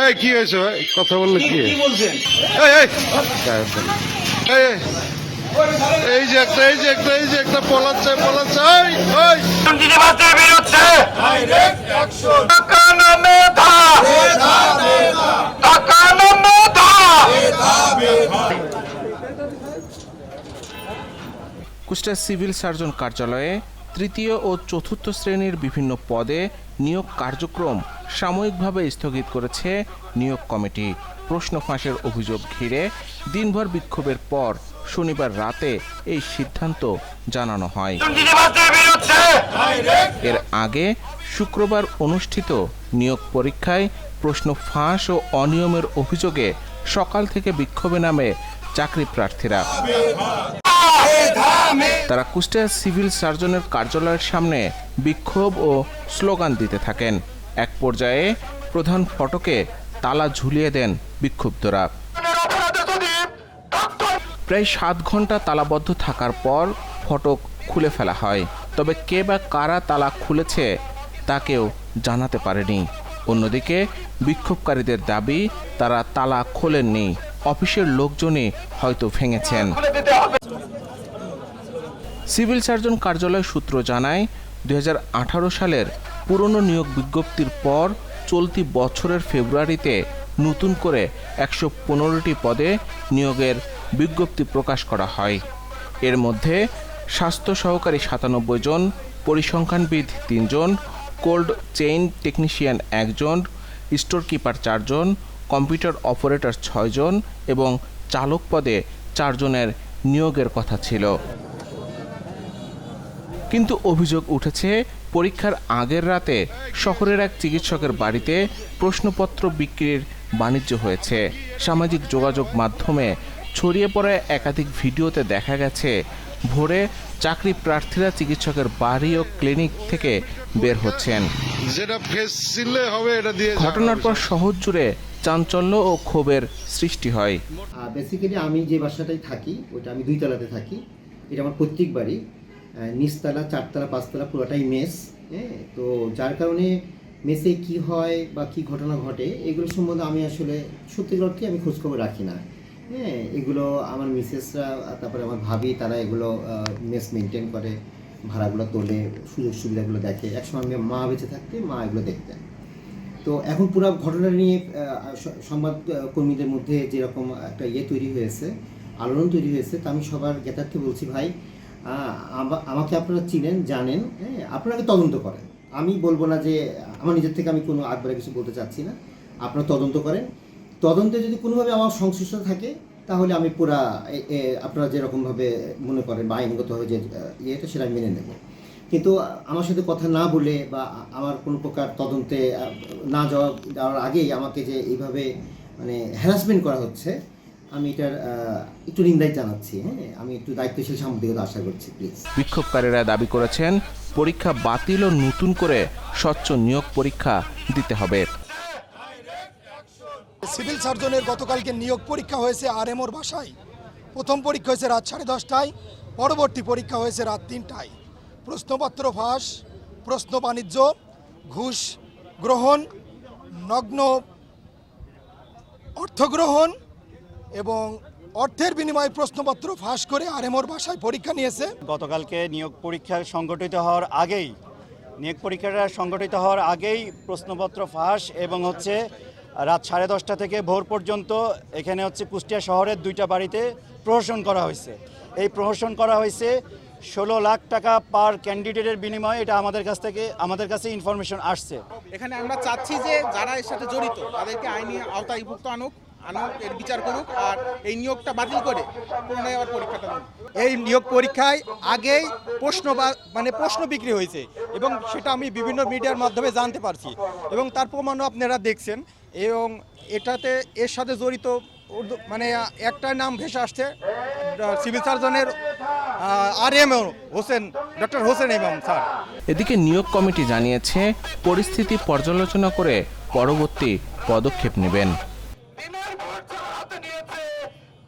এই কি হয়েছে ভাই? কথা বললে কি কি বলছেন? এই যে একটা এই যে একটা এই যে একটা পলাচ্ছে পলাচ্ছে। কুষ্টিয়া সিভিল সার্জন কার্যালয়ে তৃতীয় ও চতুর্থ শ্রেণির বিভিন্ন পদে নিয়োগ কার্যক্রম সাময়িকভাবে স্থগিত করেছে নিয়োগ কমিটি। প্রশ্ন ফাঁসের অভিযোগ ঘিরে দিনভর বিক্ষোভের পর শনিবার রাতে এই সিদ্ধান্ত জানানো হয়। এর আগে শুক্রবার অনুষ্ঠিত নিয়োগ পরীক্ষায় প্রশ্ন ফাঁস ও অনিয়মের অভিযোগে সকাল থেকে বিক্ষোভে নামে চাকরি প্রার্থীরা। তারা কুষ্টিয়া সিভিল সার্জনের কার্যালয়ের সামনে বিক্ষোভ ও স্লোগান দিতে থাকেন। এক পর্যায়ে প্রধান ফটকে তালা ঝুলিয়ে দেন বিক্ষুব্ধরা। প্রায় সাত ঘণ্টা তালাবদ্ধ থাকার পর ফটক খুলে ফেলা হয়। তবে কে বা কারা তালা খুলেছে তা কেউ জানাতে পারেনি। অন্যদিকে বিক্ষোভকারীদের দাবি তারা তালা খোলেননি। অফিসের লোকজনই হয়তো ভেঙেছেন। সিভিল সার্জন কার্যালয় সূত্র জানায় দু হাজার আঠারো সালের পুরনো নিয়োগ বিজ্ঞপ্তির পর চলতি বছরের ফেব্রুয়ারিতে নতুন করে একশো পনেরোটি পদে নিয়োগের বিজ্ঞপ্তি প্রকাশ করা হয়। এর মধ্যে স্বাস্থ্য সহকারী সাতানব্বই জন, পরিসংখ্যানবিদ তিনজন কোল্ড চেইন টেকনিশিয়ান একজন স্টোর কিপার চারজন কম্পিউটার অপারেটর ছয়জন এবং চালক পদে চারজনের নিয়োগের কথা ছিল। কিন্তু অভিযোগ উঠেছে পরীক্ষার আগের রাতে শহরের এক চিকিৎসকের বাড়িতে প্রশ্নপত্র বিক্রির বাণিজ্য হয়েছে। সামাজিক যোগাযোগ মাধ্যমে ছড়িয়ে পড়া একাধিক ভিডিওতে দেখা গেছে ভোরে চাকরি প্রার্থীরা চিকিৎসকের বাড়ি ও ক্লিনিক থেকে বের হচ্ছেন। ঘটনার পর শহর জুড়ে চাঞ্চল্য ও ক্ষোভের সৃষ্টি হয়। বেসিক্যালি আমি যে বাসাটায় থাকি ওটা আমি দুই তলাতে থাকি। এটা আমার পৈতৃক বাড়ি। নিচতলা, চারতলা, পাঁচতলা পুরোটাই মেস হ্যাঁ? তো যার কারণে মেসে কি হয় বা কি ঘটনা ঘটে, এগুলো সম্বন্ধে আমি আসলে সত্যিকার আমি খোঁজখবর রাখি না হ্যাঁ? এগুলো আমার মিসেসরা, তারপরে আমার ভাবি, তারা এগুলো মেস মেনটেন করে, ভাড়াগুলো তোলে, সুযোগ সুবিধাগুলো দেখে। একসময় আমি মা বেঁচে থাকতে, মা এগুলো দেখতেন তো এখন পুরো ঘটনা নিয়ে সংবাদ কর্মীদের মধ্যে যেরকম একটা ইয়ে তৈরি হয়েছে, আলোড়ন তৈরি হয়েছে, তা আমি সবার জ্ঞাতার্থে বলছি, ভাই আমাকে আপনারা চিনেন, জানেন হ্যাঁ আপনাকে তদন্ত করেন? আমি বলব না যে, আমার নিজের থেকে আমি কোনো আগবারে কিছু বলতে চাচ্ছি না। আপনারা তদন্ত করেন। তদন্তে যদি কোনোভাবে আমার সংশ্লিষ্ট থাকে, তাহলে আমি পুরা আপনারা যেরকমভাবে মনে করেন বা আইনগতভাবে যে ইয়েটা, সেটা মেনে নেব। কিন্তু আমার সাথে কথা না বলে বা আমার কোনো প্রকার তদন্তে না যাওয়া, যাওয়ার আগেই আমাকে যে এইভাবে মানে হ্যারাসমেন্ট করা হচ্ছে আমি এটার একটু নিন্দাই জানাচ্ছি হ্যাঁ? আমি একটু দায়িত্বশীল সাংবাদিকতা আশা করছি প্লিজ বিক্ষোভকারীরা দাবি করেছেন পরীক্ষা বাতিল ও নতুন করে স্বচ্ছ নিয়োগ পরীক্ষা দিতে হবে। সিভিল সার্জনের গতকালকে নিয়োগ পরীক্ষা হয়েছে আরএমওর বাসায়। প্রথম পরীক্ষা হয়েছে রাত সাড়ে দশটায় পরবর্তী পরীক্ষা হয়েছে রাত তিনটায়। প্রশ্নপত্র ফাঁস প্রশ্ন বাণিজ্য ঘুষ গ্রহণ নগ্ন অর্থগ্রহণ এবং অর্থের বিনিময়ে প্রশ্নপত্র ফাঁস করে আর আরএমওর বাসায় পরীক্ষা নিয়েছে। গতকালকে নিয়োগ পরীক্ষা সংগঠিত হওয়ার আগেই নিয়োগ পরীক্ষাটা সংগঠিত হওয়ার আগেই প্রশ্নপত্র ফাঁস এবং হচ্ছে রাত সাড়ে দশটা থেকে ভোর পর্যন্ত এখানে হচ্ছে কুষ্টিয়া শহরের দুইটা বাড়িতে প্রহসন করা হয়েছে। এই প্রহসন করা হয়েছে ষোলো লাখ টাকা পার ক্যান্ডিডেটের বিনিময়ে এটা আমাদের কাছ থেকে আমাদের কাছে ইনফরমেশন আসছে। এখানে আমরা চাচ্ছি যে যারা এর সাথে জড়িত তাদেরকে আইনি আওতায়ভুক্ত আনুক। আনুক এর বিচার করুক আর এই নিয়োগটা বাতিল করে পুনরায় আবার পরীক্ষাটা এই নিয়োগ পরীক্ষায় আগেই প্রশ্ন বা- মানে প্রশ্ন বিক্রি হয়েছে এবং সেটা আমি বিভিন্ন মিডিয়ার মাধ্যমে জানতে পারছি এবং তার প্রমাণও আপনারা দেখছেন এবং এটাতে এর সাথে জড়িত মানে একটা নাম ভেসে আসছে সিভিল সার্জনের R M Hossain doctor Hossain Imam sir. এদিকে নিয়োগ কমিটি জানিয়েছে পরিস্থিতি পর্যালোচনা করে পরবর্তী পদক্ষেপ নেবেন।